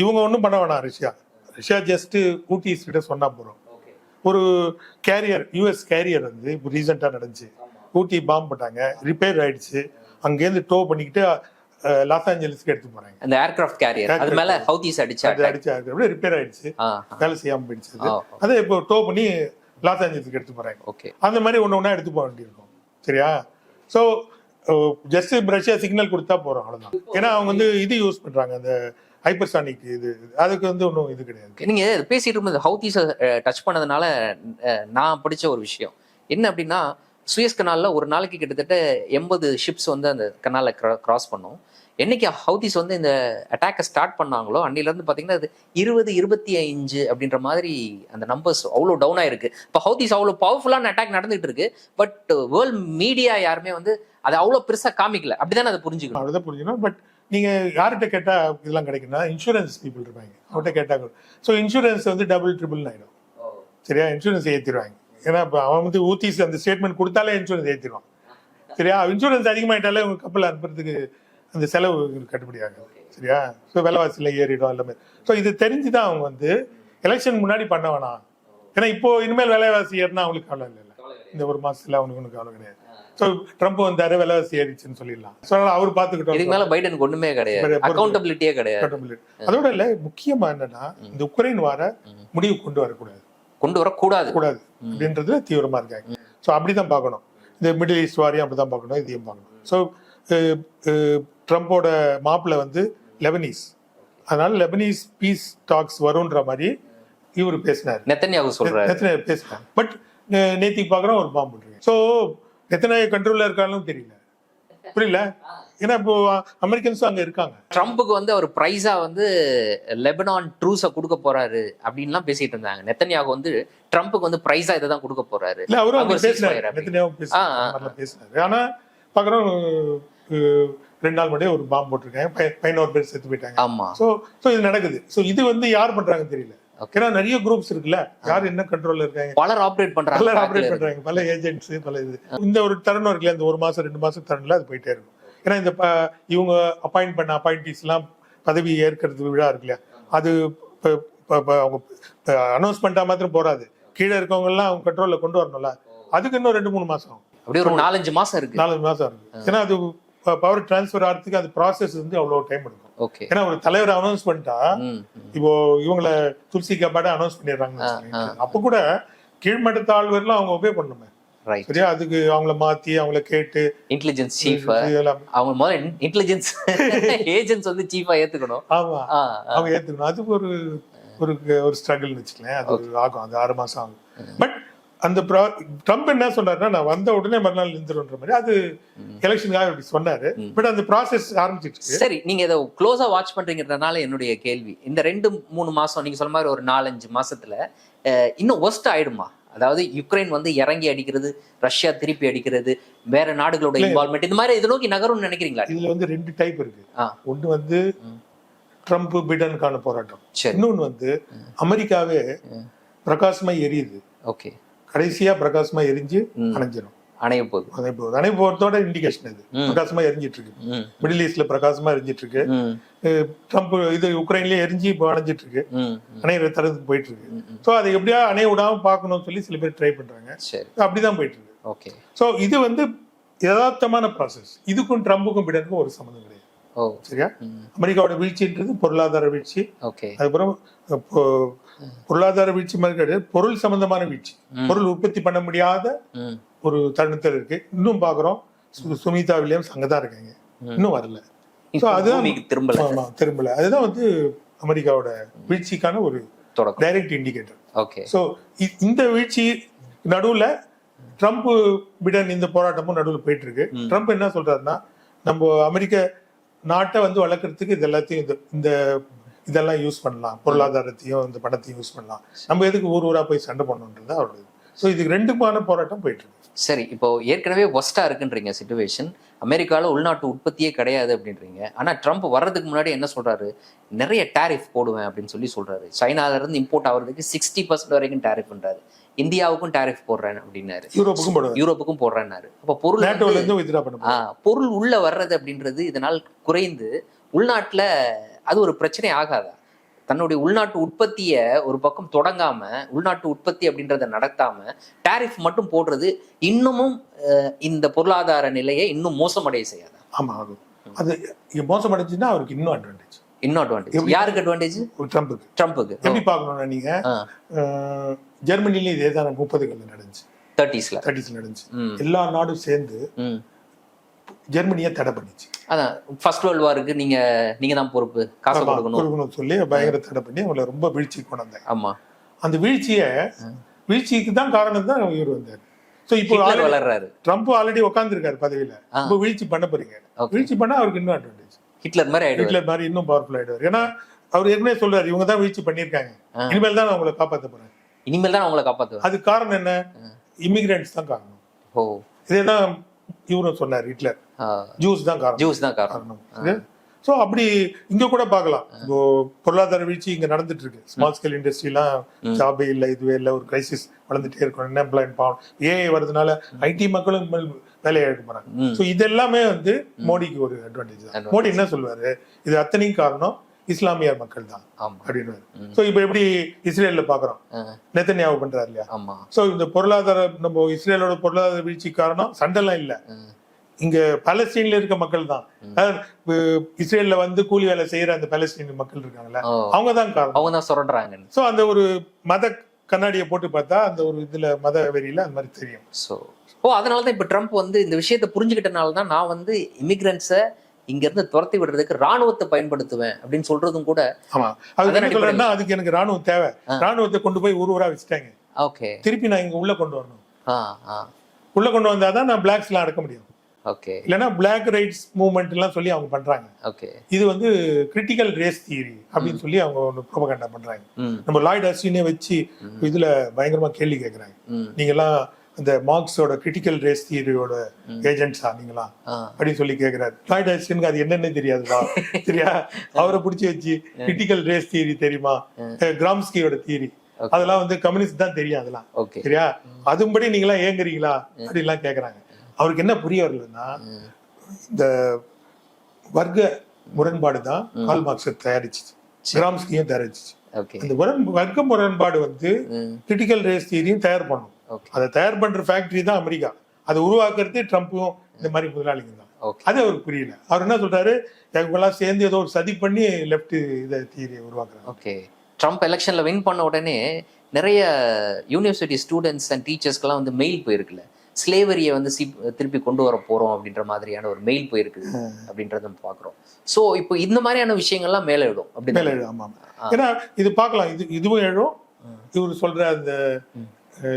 இவங்க ஒன்றும் பண்ண வேணாம் ரஷ்யா. ரஷ்யா ஜஸ்ட் ஊட்டிஸ் கிட்ட சொன்னா போறோம். ஒரு கேரியர் யூஎஸ் கேரியர் வந்து இப்போ ரீசெண்டாக நடந்துச்சு. ஊட்டி பாம்பு போட்டாங்க ரிப்பேர் ஆயிடுச்சு. அங்கேருந்து டோ பண்ணிக்கிட்டு லாஸ் ஏஞ்சல்ஸ்க்கு எடுத்து போறாங்க. அந்த ஏர்கிராஃப்ட் கேரியர் அது மேல ஹவுதிஸ் அடிச்சா அது அடிச்சு அப்படியே ரிப்பேர் ஆயிடுச்சு. வேலை செய்யாம போயிடுச்சு. அதை. இப்போ டோ பண்ணி லாஸ் ஏஞ்சல்ஸ்க்கு எடுத்து போறாங்க. ஓகே அந்த மாதிரி ஒன்று ஒன்றா எடுத்து போக வேண்டியிருக்கும். சரியா? ஸோ ஜஸ்ட் ரஷ்யா சிக்னல் கொடுத்தா போறோம் அவ்வளவுதான். ஏன்னா அவங்க வந்து இது யூஸ் பண்றாங்க அந்த ஹைப்பர்சானிக் இது அதுக்கு வந்து ஒன்றும் இது கிடையாது. நீங்க பேசிட்டு இருக்கும்போது ஹவுதிஸை டச் பண்ணதுனால நான் படிச்ச ஒரு விஷயம். என்ன அப்படின்னா சுயஸ் கனால்ல ஒரு நாளைக்கு கிட்டத்தட்ட எண்பது ஷிப்ஸ் வந்து அந்த கனாலை கிராஸ் பண்ணும். என்னைக்கு ஹவுதிஸ் வந்து இந்த அட்டாக்கை ஸ்டார்ட் பண்ணாங்களோ அன்னில இருந்து பாத்தீங்கன்னா அது இருபது இருபத்தி அஞ்சு அப்படின்ற மாதிரி அந்த நம்பர்ஸ் அவ்வளோ டவுன் ஆயிருக்கு. இப்போ ஹவுதிஸ் அவ்வளோ பவர்ஃபுல்லான அட்டாக் நடந்துட்டு இருக்கு பட் வேர்ல்ட் மீடியா யாருமே வந்து அதை அவ்வளோ பெருசா காமிக்கல. அப்படிதானே அதை புரிஞ்சுக்கணும்? அவ்வளோதான் புரிஞ்சுக்கணும். பட் நீங்க யார்கிட்ட கேட்டா இதெல்லாம் கிடைக்குன்னா இன்சூரன்ஸ் பீப்புள் இருப்பாங்க. அவர்கிட்ட கேட்டாங்க ஸோ இன்சூரன்ஸ் வந்து டபுள் ட்ரிபிள் ஆயிடும். சரியா? இன்சூரன்ஸ் ஏற்றிடுவாங்க ஏன்னா இப்போ அவன் வந்து ஊத்திஸ் அந்த ஸ்டேட்மெண்ட் கொடுத்தாலே இன்சூரன்ஸ் ஏற்றிடுவான் சரியா? இன்சூரன்ஸ் அதிகமாயிட்டாலே உங்க கப்பல் அனுப்புறதுக்கு அந்த செலவு கட்டுப்படி ஆகாது. சரியா? ஸோ விலைவாசியில் ஏறிடும் எல்லாமே ஸோ இது தெரிஞ்சு தான் அவங்க வந்து எலெக்ஷன் முன்னாடி பண்ண வேணாம். ஏன்னா இப்போ இனிமேல் விலைவாசி ஏறினா அவங்களுக்கு கவலை இல்லை இந்த ஒரு மாசத்துல அவனுக்கு ஒன்றும் கவலை கிடையாது. ஸோ ட்ரம்ப் வந்தாரு விலைவாசி ஏறிச்சுன்னு சொல்லிடலாம். ஸோ அவர் இதுக்கு பார்த்துக்கிட்டோம் மேல பைடனுக்கு ஒண்ணுமே கிடையாது. அக்கௌண்டபிலிட்டியே கிடையாது. அதோட இல்ல முக்கியமா என்னன்னா இந்த உக்ரைன் வார முடிவு கொண்டு வரக்கூடாது. கொண்டு வரக்கூடாது. கூடாது. அப்படின்றதுல தீவிரமா இருக்காங்க. ஸோ அப்படிதான் பார்க்கணும். இந்த மிடில் ஈஸ்ட் வாரியம் அப்படிதான் பார்க்கணும். இதையும் பார்க்கணும். ஸோ ட்ரம்ப்போட மாப்பிள்ள வந்து லெபனீஸ் அதனால லெபனீஸ் பீஸ் டாக்ஸ் வரும்ன்ற மாதிரி இவர் பேசினார். நெத்தன்யாகு சொல்றாரு. எத்தனை பேசினார். பட் நேத்திக்கு பார்க்குறோம் ஒரு பாம்பு ஸோ எத்தனை கண்ட்ரோல்ல இருக்காலும் தெரியல. புரியல? ஏன்னா இப்போ அமெரிக்கன்ஸும் அங்க இருக்காங்க. ட்ரம்ப்புக்கு வந்து அவர் பிரைஸா வந்து லெபனான் ட்ரூஸை கொடுக்க போறாரு அப்படின்லாம் பேசிட்டு இருந்தாங்க. நெத்தன்யாகு வந்து ட்ரம்ப்புக்கு வந்து பிரைஸா இதை தான் கொடுக்க போறாரு. இல்ல அவரும் அவங்க பேசினாரு ஆ, பேசினாரு ஆனா பாக்குறோம் அஹ், ரெண்டு நாள் முன்னாடியே ஒரு பாம்பு போட்டிருக்காங்க. பதினோரு பேர் செத்து போயிட்டாங்க. ஆமா. சோ சோ இது நடக்குது. சோ இது வந்து யார் பண்றாங்கன்னு தெரியல. ஏன்னா நிறைய குரூப்ஸ் இருக்குல்ல. யார் என்ன கண்ட்ரோல்ல இருக்காங்க? பலர் ஆப்ரேட் பல பண்றாங்க ஆப்ரேட் பண்றாங்க. பல ஏஜென்ட்ஸ் பல இது. இந்த ஒரு தருணம் இருக்குல்ல இந்த ஒரு மாசம் ரெண்டு மாசம் தருணம்ல அது போயிட்டே இருக்கும். ஏன்னா இந்த இவங்க அப்பாயிண்ட் பண்ண அப்பாயிண்டிஸ் எல்லாம் பதவி ஏற்கிறது விழா இருக்கு இல்லையா? அது அவங்க அனௌன்ஸ் பண்ணிட்டா மாத்திரம் போறாது. கீழே இருக்கவங்க எல்லாம் அவங்க கண்ட்ரோல்ல கொண்டு வரணும்ல. அதுக்கு இன்னும் ரெண்டு மூணு மாசம் ஆகும். அப்படியே ஒரு நாலஞ்சு மாசம் இருக்கு. நாலஞ்சு மாசம் இருக்கு. ஏன்னா அது பவர் டிரான்ஸ்ஃபர் ஆகிறதுக்கு அது ப்ராசஸ் வந்து அவ்வளவு டைம் எடுக்கும். ஏன்னா ஒரு தலைவர் அனௌன்ஸ் பண்ணிட்டா இப்போ இவங்கள துளசி கபாட அனௌன்ஸ் பண்ணிடுறாங்க அப்ப கூட கீழ்மட்ட ஆழ்வரெல்லாம் அவங்க ஒபே பண்ணுமே சரியா? அதுக்கு அவங்கள மாத்தி அவங்கள கேட்டு இன்டெலிஜென்ஸ் சீஃப் அவங்க முதல்ல இன்டெலிஜென்ஸ் ஏஜென்ட்ஸ் (laughs) வந்து சீஃபா ஏத்துக்கணும். ஆமா. அவங்க ஏத்துக்கணும். அது ஒரு ஒரு ஒரு ஸ்ட்ரகிள்னு வச்சுக்கலாம் அது ஆகும். அது ஆறு மாசம் ஆகும். பட் அந்த ட்ரம்ப் என்ன சொன்னாருன்னா நான் வந்த உடனே மறுநாள் நின்றுன்ற மாதிரி. அது எலெக்ஷனுக்காக இப்படி சொன்னாரு. பட் அந்த ப்ராசஸ் ஆரம்பிச்சிட்டு சரி நீங்க இதை க்ளோஸா வாட்ச் பண்றீங்கறதுனால என்னுடைய கேள்வி. இந்த ரெண்டு மூணு மாசம் நீங்க சொன்ன மாதிரி ஒரு நாலஞ்சு மாசத்துல இன்னும் ஒஸ்ட் ஆயிடுமா? அதாவது யுக்ரைன் வந்து இறங்கி அடிக்கிறது ரஷ்யா திருப்பி அடிக்கிறது வேற நாடுகளோட இன்வால்மெண்ட் இந்த மாதிரி இதை நோக்கி நகரும்னு நினைக்கிறீங்களா? இதுல வந்து ரெண்டு டைப் இருக்கு. ஒண்ணு வந்து ட்ரம்ப் பிடனுக்கான போராட்டம். சரி. இன்னொன்னு வந்து அமெரிக்காவே பிரகாசமா எரியுது. ஓகே. கடைசியா பிரகாசமா எரிஞ்சு. அணைஞ்சிடும் அணைய போகுது. அதே போகுது. அணை போறதோட இண்டிகேஷன் இது. பிரகாசமா எரிஞ்சிட்டு இருக்கு மிடில் ஈஸ்ட்ல பிரகாசமா எரிஞ்சிட்டு இருக்கு ட்ரம்ப் இது உக்ரைன்லயே எரிஞ்சு இப்போ அணைஞ்சிட்டு இருக்கு அணையிற தரத்துக்கு போயிட்டு இருக்கு ஸோ அதை எப்படியா அணைய விடாம பார்க்கணும்னு சொல்லி சில பேர் ட்ரை பண்றாங்க. அப்படிதான் போயிட்டு இருக்கு ஓகே ஸோ இது வந்து யதார்த்தமான ப்ராசஸ் இதுக்கும் ட்ரம்புக்கும் பிடனுக்கும் ஒரு சம்மந்தம் கிடையாது. சரியா? அமெரிக்காவோட வீழ்ச்சின்றது பொருளாதார வீழ்ச்சி. ஓகே. அதுக்கப்புறம் பொருளாதார வீழ்ச்சி மாதிரி கிடையாது பொருள் சம்பந்தமான வீழ்ச்சி. பொருள் உற்பத்தி பண்ண முடியாத ஒரு தருணத்தில் இருக்கு. இன்னும் பாக்குறோம் சு- சுமிதா வில்லியம்ஸ் அங்கதான் இருக்காங்க. இன்னும் வரல. அதுதான் திரும்பல. ஆமா திரும்பல. அதுதான் வந்து அமெரிக்காவோட வீழ்ச்சிக்கான ஒரு டைரக்ட் இண்டிகேட்டர் ஓகே. ஸோ இந்த வீழ்ச்சி நடுவுல ட்ரம்ப் பிடன் இந்த போராட்டமும் நடுவுல போயிட்டு இருக்கு. ட்ரம்ப் என்ன சொல்றாருன்னா நம்ம அமெரிக்க நாட்டை வந்து வளர்க்குறதுக்கு இது எல்லாத்தையும் இந்த இந்த இதெல்லாம் யூஸ் பண்ணலாம். பொருளாதாரத்தையும் இந்த பணத்தையும் யூஸ் பண்ணலாம். நம்ம எதுக்கு ஊர் ஊராக போய் சண்டை பண்ணணுன்றது அவருடைய ஸோ இதுக்கு ரெண்டுமான போராட்டம் போயிட்டு இருக்கு சரி இப்போ ஏற்கனவே ஒஸ்டா இருக்குன்றீங்க சுச்சுவேஷன் அமெரிக்கால உள்நாட்டு உற்பத்தியே கிடையாது அப்படின்றீங்க. ஆனா ட்ரம்ப் வர்றதுக்கு முன்னாடி என்ன சொல்றாரு? நிறைய டேரிஃப் போடுவேன் அப்படின்னு சொல்லி சொல்றாரு. சைனால இருந்து இம்போர்ட் ஆகிறதுக்கு சிக்ஸ்டி பர்சன்ட் வரைக்கும் டேரிஃப் பண்றாரு. இந்தியாவுக்கும் டேரிஃப் போடுறேன் அப்படின்னாரு. யூரோப்புக்கும் யூரோப்புக்கும் போடுறேன்னாரு. அப்போ பொருள் ஆ, பொருள் உள்ள வர்றது அப்படின்றது இதனால் குறைந்து உள்நாட்டுல அது ஒரு பிரச்சனை ஆகாதா? தன்னுடைய உள்நாட்டு உற்பத்தியை ஒரு பக்கம் தொடங்காம உள்நாட்டு உற்பத்தி அப்படின்றத நடத்தாம டாரிஃப் மட்டும் போடுறது இன்னமும் இந்த பொருளாதார நிலையை இன்னும் மோசமடைய செய்யாதா? ஆமா அது. இங்க மோசம் அடைஞ்சுன்னா அவருக்கு இன்னும் அட்வான்டேஜ் இன்னும் அட்வான்டேஜ் யாருக்கு அட்வான்டேஜ் ஒரு ட்ரம்புக்கு ட்ரம்ப்புக்கு எப்படி பார்க்கணும்னா நீங்க ஜெர்மனிலையும் இதே தான் முப்பதுகள்ல நடந்துச்சு. தேர்ட்டிஸ்ல தேர்ட்டிஸ்ல நடந்துச்சு. எல்லா நாடும் சேர்ந்து ஜெர்மனியை தடை பண்ணிச்சு. அதான் ஃபர்ஸ்ட் வேர்ல்டு வாருக்கு நீங்க நீங்க தான் பொறுப்பு. காசு கொடுக்கணும். கொடுக்கணும்னு சொல்லி பயங்கர தடை பண்ணி அவங்கள ரொம்ப வீழ்ச்சி கொண்டு வந்தாங்க. ஆமா. அந்த வீழ்ச்சியை வீழ்ச்சிக்கு தான் காரணம் தான் இவர் வந்தார். ஸோ இப்போ வளர்றாரு. ட்ரம்ப் ஆல்ரெடி உட்காந்துருக்காரு பதவியில. இப்போ வீழ்ச்சி பண்ண போறீங்க. வீழ்ச்சி பண்ணா அவருக்கு இன்னும் அட்வான்டேஜ் ஹிட்லர் மாதிரி ஹிட்லர் மாதிரி இன்னும் பவர்ஃபுல் ஆயிடுவார். ஏன்னா அவர் ஏற்கனவே சொல்றாரு இவங்க தான் வீழ்ச்சி பண்ணியிருக்காங்க. இனிமேல் தான் நான் உங்களை காப்பாற்ற போறேன். இனிமேல் தான் அவங்கள காப்பாத்துவார் அது காரணம் என்ன? இமிகிரண்ட்ஸ் தான் காரணம். ஓ. இதே தான் இவரும் சொன்னார் ஹிட்லர். ஜூஸ் தான் காரணம். ஜூஸ் தான் காரணம். ஸோ அப்படி இங்க கூட பார்க்கலாம். இப்போ பொருளாதார வீழ்ச்சி இங்க நடந்துட்டு இருக்கு ஸ்மால் ஸ்கேல் இண்டஸ்ட்ரிலாம் ஜாபே இல்லை இதுவே இல்லை ஒரு கிரைசிஸ் வளர்ந்துட்டே இருக்கும். அன்எம்ப்ளாய்மெண்ட் பாவம். ஏஐ வரதுனால ஐடி மக்களும் வேலையை எடுக்க போறாங்க. ஸோ இது எல்லாமே வந்து மோடிக்கு ஒரு அட்வான்டேஜ் தான். மோடி என்ன சொல்லுவாரு? இது அத்தனையும் காரணம். இஸ்லாமியர் மக்கள் தான் அப்படின்னு ஸோ இப்போ எப்படி இஸ்ரேல்ல பாக்குறோம்? நெத்தன்யாவு பண்றாரு இல்லையா? ஸோ இந்த பொருளாதார நம்ம இஸ்ரேலோட பொருளாதார வீழ்ச்சி காரணம் சண்டைலாம் இல்ல. இங்க பாலஸ்தீன்ல இருக்க மக்கள் தான் இஸ்ரேல்ல வந்து கூலி வேலை செய்யற அந்த பாலஸ்தீன் மக்கள் இருக்காங்கல்ல அவங்க தான் காரணம். அவங்க தான் சுரண்டுறாங்க சோ அந்த ஒரு மத கண்ணாடியை போட்டு பார்த்தா அந்த ஒரு இதுல மத வெறியில அந்த மாதிரி தெரியும். ஸோ ஓ அதனால தான் இப்போ ட்ரம்ப் வந்து இந்த விஷயத்தை புரிஞ்சுக்கிட்டனால தான் நான் வந்து இமிகிரண்ட்ஸை இங்கேருந்து துரத்தி விடுறதுக்கு ராணுவத்தை பயன்படுத்துவேன் அப்படின்னு சொல்றதும் கூட ஆமா. அதுக்கு எனக்கு ராணுவம் தேவை. ராணுவத்தை கொண்டு போய் ஊர் ஊரா வச்சுட்டாங்க. ஓகே. திருப்பி நான் இங்க உள்ள கொண்டு வரணும். உள்ள கொண்டு வந்தாதான் நான் பிளாக்ஸ்லாம் அடக்க முடியும். ஓகே. இல்லைன்னா பிளாக் ரைட்ஸ் மூவ்மெண்ட் எல்லாம் சொல்லி அவங்க பண்றாங்க. ஓகே. இது வந்து கிரிட்டிக்கல் ரேஸ் தியரி அப்படின்னு சொல்லி அவங்க ஒன்று ப்ரோபகண்டா பண்றாங்க. நம்ம லாய்ட் அஸ்டினே வச்சு இதுல பயங்கரமா கேள்வி கேட்கறாங்க ம். நீங்கெல்லாம் அந்த மார்க்ஸோட கிரிட்டிக்கல் ரேஸ் தியரியோட ஏஜென்ட்ஸா நீங்களாம் ஆ அப்படின்னு சொல்லி கேக்குறாரு. லாய்ட் அஸ்டினுக்கு அது என்னன்னு தெரியாதுப்பா (laughs) சரியா? அவரை பிடிச்சி வச்சு கிரிட்டிக்கல் ரேஸ் தியரி தெரியுமா? கிராம்ஸ்கியோட தியரி அதெல்லாம் வந்து கம்யூனிஸ்ட் தான் தெரியும் அதெல்லாம். சரியா? அதுபடி நீங்களாம் ஏங்குறீங்களா? அப்படின்லாம் கேக்குறாங்க. அவருக்கு என்ன புரிய வரலன்னா இந்த வர்க்க முரண்பாடு தான் கால் மார்க்ஸை தயாரிச்சிச்சு. கிராம்ஸ்கியும் தயாரிச்சிச்சு. முரண் வர்க்க முரண்பாடு வந்து கிரிட்டிக்கல் ரேஸ் தியரியும் தயார் பண்ணும். அதை தயார் பண்ற ஃபேக்டரி தான் அமெரிக்கா. அதை உருவாக்குறது ட்ரம்ப்பும் இந்த மாதிரி முதலாளிங்க தான். அது அவருக்கு புரியல. அவர் என்ன சொல்றாரு? இவங்கெல்லாம் சேர்ந்து ஏதோ ஒரு சதி பண்ணி லெஃப்ட் இதை தியரியை உருவாக்குறாங்க. ஓகே ட்ரம்ப் எலெக்ஷன்ல வின் பண்ண உடனே நிறைய யூனிவர்சிட்டி ஸ்டூடெண்ட்ஸ் அண்ட் டீச்சர்ஸ்க்கெல்லாம் வந்து மெயில் போயிருக்குல்ல. ஸ்லேவரியை வந்து சி திருப்பி கொண்டு வர போறோம் அப்படின்ற மாதிரியான ஒரு மெயில் போயிருக்கு அப்படின்றத நம்ம பார்க்குறோம். ஸோ இப்போ இந்த மாதிரியான விஷயங்கள்லாம் மேலே மேல அப்படி எழு ஆமா ஆமா. ஏன்னா இது பார்க்கலாம். இது இதுவும் எழும் இவர் சொல்ற அந்த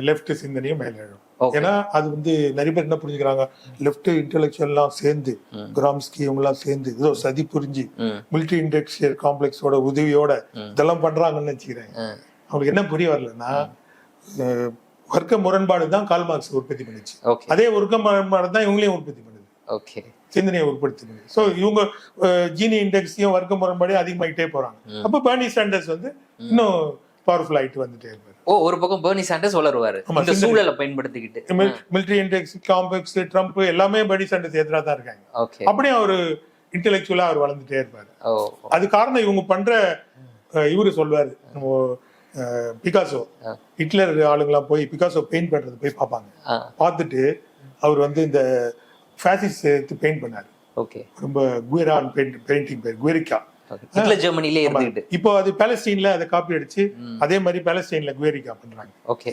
லெஃப்ட் சிந்தனையும் மேல எழும். ஏன்னா அது வந்து நிறைய பேர் என்ன புரிஞ்சுக்கிறாங்க? லெஃப்ட் இன்டெலெக்சுவல்லாம் சேர்ந்து கிராம்ஸ்கி இவங்கெல்லாம் சேர்ந்து ஏதோ சதி புரிஞ்சு ம். மிலிட்டரி இண்டஸ்ட்ரியல் காம்ப்ளெக்ஸோட உதவியோட இதெல்லாம் பண்றாங்கன்னு நினைச்சுக்கிறேன். அவங்களுக்கு என்ன புரிய வரலன்னா வர்க்க முரண்பாடு தான் கால் மார்க்ஸ் உற்பத்தி பண்ணுச்சு. அதே வர்க்க முரண்பாடு தான் இவங்களையும் உற்பத்தி பண்ணுது. ஓகே சிந்தனையை உற்பத்தி பண்ணுது ஸோ இவங்க ஜீனி இண்டெக்ஸையும் வர்க்க முரண்பாடு அதிகமாயிட்டே போறாங்க. அப்போ பர்னி சாண்டர்ஸ் வந்து இன்னும் பவர்ஃபுல் ஆயிட்டு வந்துட்டே இருப்பாரு. ஓ ஒரு பக்கம் பேர்னி சாண்டர்ஸ் வளருவாரு. இந்த. சூழலை பயன்படுத்திக்கிட்டு. மிலிட்டரி இண்டெக்ஸ் காம்ப்ளெக்ஸ் ட்ரம்ப் எல்லாமே பர்னி சாண்டர்ஸ் எதிராக தான் இருக்காங்க. அப்படியே அவர் இன்டெலெக்சுவலா அவர் வளர்ந்துட்டே இருப்பாரு. அது காரணம் இவங்க பண்ற இவரு சொல்வாரு. நம்ம பிகாசோ. ஹிட்லர் ஆளுங்கெல்லாம் போய் பிகாசோ பெயிண்ட் பண்றது போய் பார்ப்பாங்க. பார்த்துட்டு அவர் வந்து இந்த ஃபேசிஸ் எடுத்து பெயிண்ட் பண்ணாரு. ஓகே ரொம்ப குயரான் பெயிண்ட் பெயிண்டிங் பேர் குயரிக்கா ஹிட்லர் ஜெர்மனிலே இருந்துகிட்டு. இப்போ அது பாலஸ்தீன்ல அதை காப்பி அடிச்சு அதே மாதிரி பாலஸ்தீன்ல குயரிக்கா பண்றாங்க. ஓகே.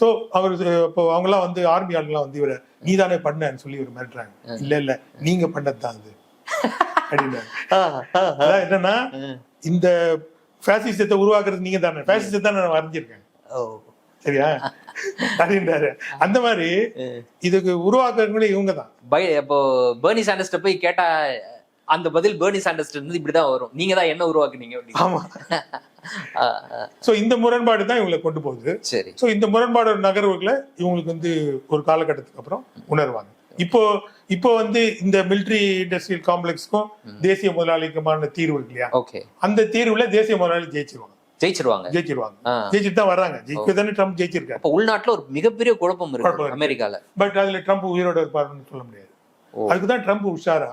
சோ அவர் இப்போ அவங்க எல்லாம் வந்து ஆர்மி ஆளுங்கலாம் வந்து இவரை நீ தானே பண்ணன்னு சொல்லி இவர் மிரட்டுறாங்க. இல்ல இல்ல நீங்க பண்ணதுதான் அது. அப்படின்னாரு. அதான் என்னன்னா இந்த ஃபேசிசத்தை உருவாக்குறது நீங்க தானே ஃபேசிசத்தை தான் நான் வரைஞ்சிருக்கேன் சரியா? அப்படின்றாரு அந்த மாதிரி இதுக்கு உருவாக்குறவங்களே இவங்க தான் பை இப்போ பேர்னி சாண்டர்ஸ்ட்ட போய் கேட்டா அந்த பதில் பேர்னி சாண்டர்ஸ்ட்ட இருந்து இப்படிதான் வரும். நீங்க தான் என்ன உருவாக்குனீங்க அப்படின்னு. சோ (laughs) இந்த முரண்பாடு தான் இவங்களை கொண்டு போகுது. சரி. சோ இந்த முரண்பாடு நகர்வுகளை இவங்களுக்கு வந்து ஒரு காலகட்டத்துக்கு அப்புறம் உணர்வாங்க. இப்போ இப்போ வந்து இந்த மிலிட்டரி இண்டஸ்ட்ரியல் காம்ப்ளெக்ஸ்க்கும் தேசிய முதலாளிக்குமான தீர்வு இருக்கு இல்லையா? ஓகே. அந்த தீர்வுல தேசிய முதலாளி ஜெயிச்சிருவாங்க. ஜெயிச்சிருவாங்க. ஜெயிச்சிருவாங்க. ஜெயிச்சுட்டு தான் வர்றாங்க. ஜெயிக்க தானே ட்ரம்ப் ஜெயிச்சிருக்காரு. உள்நாட்டுல ஒரு மிகப்பெரிய குழப்பம் இருக்கு. அமெரிக்கால. பட் அதுல ட்ரம்ப் உயிரோட இருப்பாருன்னு சொல்ல முடியாது. அதுக்கு தான் ட்ரம்ப் உஷாரா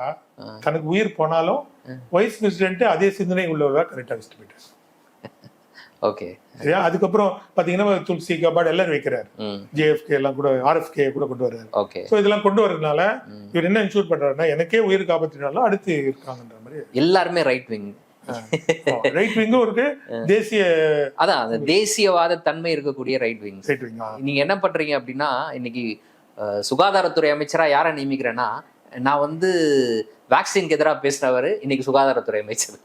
தனக்கு உயிர் போனாலும் வைஸ் பிரசிடென்ட் அதே சிந்தனை உள்ளவரா கரெக்டா வச்சுட்டு போயிட்டாரு. ஓகே. சரியா? அதுக்கப்புறம் பாத்தீங்கன்னா துல்சி கபாட் எல்லாரும் வைக்கிறாரு. ஜேஎஃப்கே எல்லாம் கூட ஆர்எஃப்கே கூட கொண்டு வர்றாரு. ஓகே. சோ இதெல்லாம் கொண்டு வரதுனால இவர் என்ன இன்சூர் பண்றாருன்னா எனக்கே உயிர் காப்பாத்தினாலும் அடுத்து இருக்காங்கன்ற மாதிரி. எல்லாருமே ரைட் விங் ரைட் விங்கும் இருக்கு. தேசிய அதான் தேசியவாத தன்மை இருக்கக்கூடிய ரைட் விங் ரைட் விங் நீங்க என்ன பண்றீங்க அப்படின்னா இன்னைக்கு சுகாதாரத்துறை அமைச்சரா யாரை நியமிக்கிறேன்னா நான் வந்து வேக்சினுக்கு எதிராக பேசினவர் இன்னைக்கு சுகாதாரத்துறை அமைச்சர்.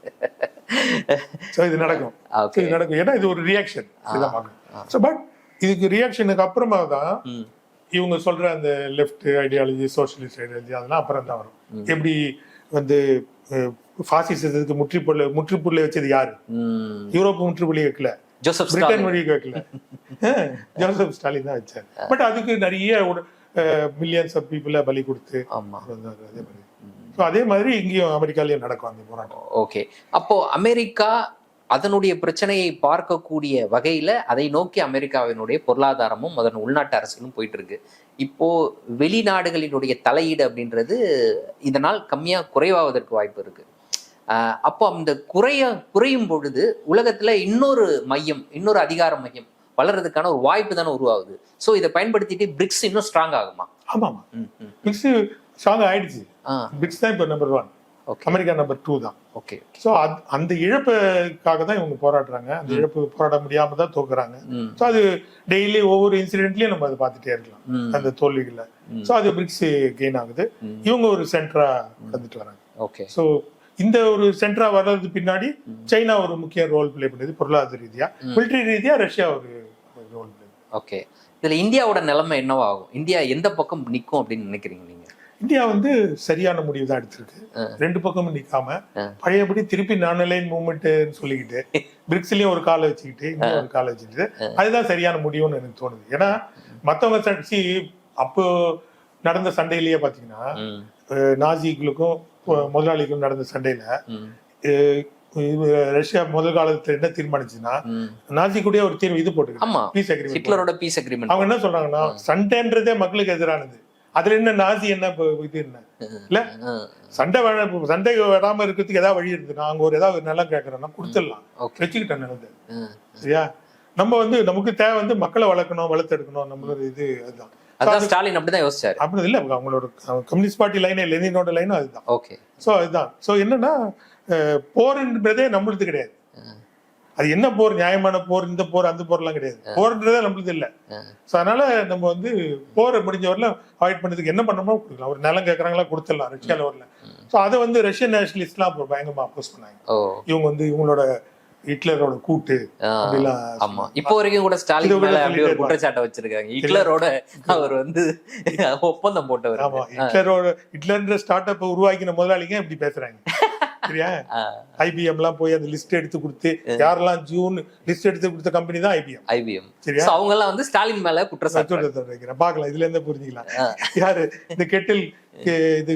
இது நடக்கும். இது நடக்கும். ஏன்னா இது ஒரு ரியாக்ஷன் ஸோ பட் இதுக்கு ரியாக்ஷனுக்கு அப்புறமா தான் இவங்க சொல்ற அந்த லெஃப்ட் ஐடியாலஜி சோஷியலிஸ்ட் ஐடியாலஜி அதெல்லாம் அப்புறம் தான் வரும் எப்படி வந்து பாசிசத்துக்கு முற்றுப்புள்ளி முற்றுப்புள்ளி வச்சது யாரு? ம். யூரோப் முற்றுப்புள்ளி வைக்கல ஜோசப் பிரிட்டன் வழி வைக்கல (laughs) (laughs) ஜோசப் ஸ்டாலின் தான் வச்சார். பட் அதுக்கு நிறைய மில்லியன்ஸ் ஆஃப் பீப்புள பலி கொடுத்து வந்தாரு அதே மாதிரி. ஸோ அதே மாதிரி இங்கேயும் அமெரிக்காலயும் நடக்கும் அந்த போராட்டம். ஓகே அப்போ அமெரிக்கா அதனுடைய பிரச்சனையை பார்க்கக்கூடிய வகையில அதை நோக்கி அமெரிக்காவினுடைய பொருளாதாரமும் அதன் உள்நாட்டு அரசியலும் போயிட்டு இருக்கு இப்போ வெளிநாடுகளினுடைய தலையீடு அப்படின்றது இதனால் கம்மியா குறைவாவதற்கு வாய்ப்பு இருக்கு. அப்போ அந்த குறைய குறையும் பொழுது உலகத்துல இன்னொரு மையம் இன்னொரு அதிகார மையம் வளர்றதுக்கான ஒரு வாய்ப்பு தானே உருவாகுது. ஸோ இதை பயன்படுத்திட்டு பிரிக்ஸ் இன்னும் ஸ்ட்ராங் ஆகுமா? ஆமா. பிக்ஸ் ஸ்ட்ராங் ஆயிடுச்சு. ஆ. பிக்ஸ் தான் இப்போ number one okay America number two தான். ஓகே ஸோ அந்த இழப்புக்காக தான் இவங்க போராடுறாங்க. அந்த இழப்பு போராட முடியாம தான் தோக்குறாங்க. ஸோ அது டெய்லி ஒவ்வொரு இன்சிடென்ட்லயும் நம்ம அதை பார்த்துட்டே இருக்கலாம். அந்த தோல்விகளை ஸோ அது பிரிக்ஸ் கெயின் ஆகுது. இவங்க ஒரு சென்டரா வந்துட்டு வராங்க. ஓகே ஸோ இந்த ஒரு சென்டரா வர்றது பின்னாடி சைனா ஒரு முக்கிய ரோல் ப்ளே பண்ணுது பொருளாதார ரீதியா. மிலிட்டரி ரீதியா ரஷ்யா ஒரு ப்ளே ஓகே இதுல இந்தியாவோட நிலைமை என்னவாகும்? இந்தியா எந்த பக்கம் நிக்கும் அப்படின்னு நினைக்கிறீங்க நீங்க? இந்தியா வந்து சரியான முடிவு தான் எடுத்திருக்கு. ரெண்டு பக்கமும் நிக்காம ஆ. பழையபடி திருப்பி நான் லைன் மூவ்மெண்ட்னு சொல்லிக்கிட்டு பிரிக்ஸ்லயும் ஒரு காலை வச்சுக்கிட்டு இங்க ஒரு காலை வச்சுக்கிட்டு அதுதான் சரியான முடிவுன்னு எனக்கு தோணுது. ஏன்னா மத்தவங்க சர்ச்சி அப்போ நடந்த சண்டையிலேயே அஹ், நாசிகளுக்கும் முதலாளிக்கும் நடந்த சண்டையில ரஷ்யா முதல் காலத்துல என்ன தீர்மானிச்சுன்னா. நாசி கூட ஒரு தீர்வு இது போட்டு பீஸ் அக்ரிமெண்ட் ஹிட்லரோட பீஸ் அக்ரிமெண்ட் அவங்க என்ன சொல்றாங்கன்னா சண்டைன்றதே மக்களுக்கு எதிரானது. அதுல என்ன நாசி என்ன இது என்ன? இல்ல? சண்டை சண்டை வராம இருக்கிறதுக்கு ஏதாவது வழி இருக்கு நாங்க ஒரு ஏதாவது நிலம் கேட்கறோம்னா கொடுத்துடலாம். வச்சுக்கிட்டேன் நிலத்தை சரியா? நம்ம வந்து நமக்கு தேவை வந்து மக்களை வளர்க்கணும் வளர்த்தெடுக்கணும் நம்மளோட இது அதுதான். அதான் ஸ்டாலின் அப்படிதான் யோசிச்சாரு. அப்படி இல்ல அவங்களோட கம்யூனிஸ்ட் பார்ட்டி லைனே லெனினோட லைனும் அதுதான். ஓகே. ஸோ அதுதான். ஸோ என்னன்னா போர்ன்றதே நம்மளுது கிடையாது. அது என்ன போர்? நியாயமான போர் இந்த போர் அந்த போர்லாம் கிடையாது. போர்ன்றதே நம்மளுது இல்ல. ஸோ அதனால நம்ம வந்து போரை முடிஞ்ச வரல அவாய்ட் பண்ணதுக்கு என்ன பண்ணணுமோ கொடுக்கலாம். ஒரு நிலம் கேட்கறாங்களா கொடுத்துடலாம். ரஷ்யால வரல. ஸோ அதை வந்து ரஷ்யன் நேஷனலிஸ்ட்லாம் அப்புறம் பயங்கரமா அப்போஸ் பண்ணாங்க. இவங்க வந்து இவங்களோட ஹிட்லரோட கூட்டு ஆமா. இப்போ வரைக்கும் கூட ஸ்டாலின் மேல அப்படி ஒரு குற்றச்சாட்டை வச்சிருக்காங்க. ஹிட்லரோட அவர் வந்து ஒப்பந்தம் போட்டவர். ஆமா. ஹிட்லரோட ஹிட்லர்ன்ற ஸ்டார்ட் அப் உருவாக்கின முதலாளிங்க இப்படி பேசுறாங்க. சரியா ஆ, ஐபிஎம் எல்லாம் போய் அந்த லிஸ்ட் எடுத்து கொடுத்து யாரெல்லாம் ஜூன் லிஸ்ட் எடுத்து கொடுத்த கம்பெனி தான் ஐபிஎம் ஐபிஎம் சரியா? அவங்க எல்லாம் வந்து ஸ்டாலின் மேல குற்றச்சாட்டு வைக்கிறேன் பார்க்கலாம் இதுல இருந்து புரிஞ்சுக்கலாம். யாரு? இந்த கெட்டில் இது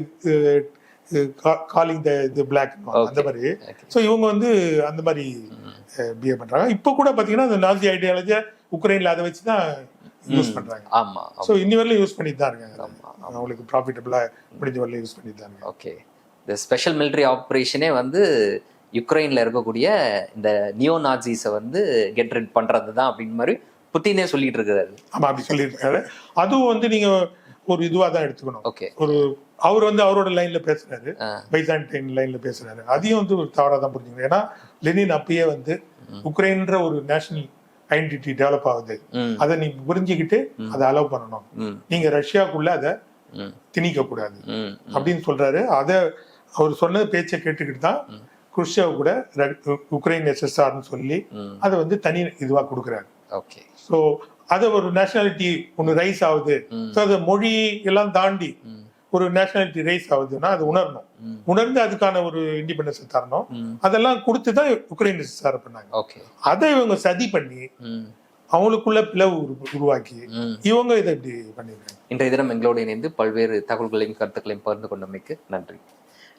காலிங் த இது பிளாக் அந்த மாதிரி. ஸோ இவங்க வந்து அந்த மாதிரி பிஹேவ் பண்றாங்க. இப்போ கூட பாத்தீங்கன்னா அந்த நாசி ஐடியாலஜியை உக்ரைன்ல அதை வச்சு தான் யூஸ் பண்றாங்க. ஆமா ஸோ இன்னி வரலையும் யூஸ் பண்ணிட்டு தான் இருக்காங்க. அவங்களுக்கு ப்ராஃபிட்டபிளா முடிஞ்ச வரலையும் யூஸ் பண்ணிட்டு தான் ஓகே இந்த ஸ்பெஷல் military ஆப்ரேஷனே வந்து யுக்ரைன்ல இருக்கக்கூடிய இந்த நியோ நாஜிஸை வந்து கெட் ரெட் பண்றது தான் அப்படின்னு மாதிரி புத்தினே சொல்லிட்டு இருக்காரு ஆமா அப்படி சொல்லியிருக்காரு. அதுவும் வந்து நீங்க ஒரு இதுவா தான் எடுத்துக்கணும். ஓகே ஒரு அவர் வந்து அவரோட லைன்ல பேசுறாரு. பைசான்டைன் லைன்ல பேசுறாரு. அதையும் வந்து ஒரு தவறா தான் புரிஞ்சுக்கணும். ஏன்னா லெனின் அப்பயே வந்து உக்ரைன்ற ஒரு நேஷனல் ஐடென்டிட்டி டெவலப் ஆகுது. அதை நீ புரிஞ்சுக்கிட்டு அதை அலோவ் பண்ணணும். நீங்க ரஷ்யாக்குள்ள அதை திணிக்க கூடாது அப்படின்னு சொல்றாரு. அதை அவர் சொன்ன பேச்சை கேட்டுக்கிட்டு தான் குருஷேவ் கூட உக்ரைன் எஸ்எஸ்ஆர்னு சொல்லி அதை வந்து தனி இதுவா கொடுக்குறாரு. ஓகே. ஸோ அது ஒரு நேஷனாலிட்டி ஒன்று ரைஸ் ஆகுது. ஸோ அது மொழி எல்லாம் தாண்டி ஒரு நேஷனாலிட்டி ரைஸ் ஆகுதுன்னா அது உணரணும். உணர்ந்து அதுக்கான ஒரு இண்டிபெண்டன்ஸ் தரணும். அதெல்லாம் கொடுத்து தான் உக்ரைன் எஸ்எஸ்ஆர் பண்ணாங்க. ஓகே. அதை இவங்க சதி பண்ணி அவங்களுக்குள்ள பிளவு உரு- உருவாக்கி இவங்க இதை இப்படி பண்ணிருக்காங்க இன்றைய தினம் எங்களோடு இணைந்து பல்வேறு தகவல்களையும் கருத்துக்களையும் பகிர்ந்து கொண்டமைக்கு நன்றி.